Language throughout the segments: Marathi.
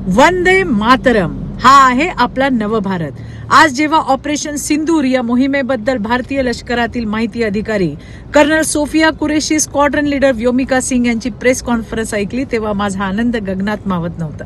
वंदे मातरम. हा आहे आपला नवभारत आज जेव्हा ऑपरेशन सिंदूर या मोहिमेबद्दल भारतीय लष्करातील माहिती अधिकारी colonel Sofiya Qureshi squadron leader Vyomika Singh यांची प्रेस कॉन्फरन्स ऐकली तेव्हा माझा आनंद गगनात मावत नव्हता.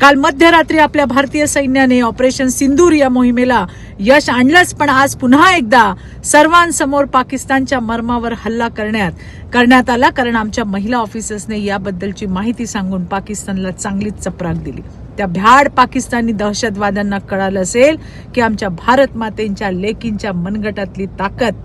काल मध्यरात्री आपल्या भारतीय सैन्याने ऑपरेशन सिंदूर या मोहिमेला यश आणलंच पण आज पुन्हा एकदा सर्वांसमोर पाकिस्तानच्या मर्मावर हल्ला करण्यात करण्यात आला. कारण आमच्या महिला ऑफिसर्सने याबद्दलची माहिती सांगून पाकिस्तानला चांगलीच चपराक दिली. त्या भ्याड पाकिस्तानी दहशतवाद्यांना कळालं असेल की आमच्या भारत मातेंच्या लेकींच्या मनगटातली ताकद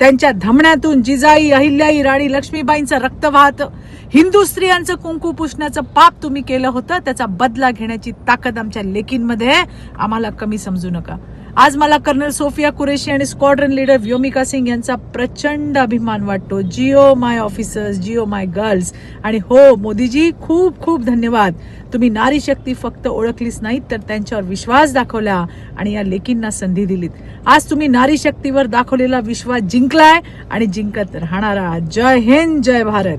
त्यांच्या धमण्यातून जिजाई अहिल्याई राणी लक्ष्मीबाईंचं रक्त वाहतं हिंदू स्त्रियांचं कुंकू पुसण्याचं पाप तुम्ही केलं होतं त्याचा बदला घेण्याची ताकद आमच्या लेकींमध्ये आम्हाला कमी समजू नका. आज मला कर्नल सोफिया कुरेशी आणि स्क्वॉड्रन लीडर व्योमिका सिंग यांचा प्रचंड अभिमान वाटतो. जिओ माय ऑफिसर्स जिओ माय गर्ल्स. आणि हो मोदीजी खूप खूप धन्यवाद. तुम्ही नारी शक्ती फक्त ओळखलीच नाहीत तर त्यांच्यावर विश्वास दाखवला आणि या लेकींना संधी दिलीत. आज तुम्ही नारी शक्तीवर दाखवलेला विश्वास जिंकलाय आणि जिंकत राहणारा. जय हिंद जय भारत.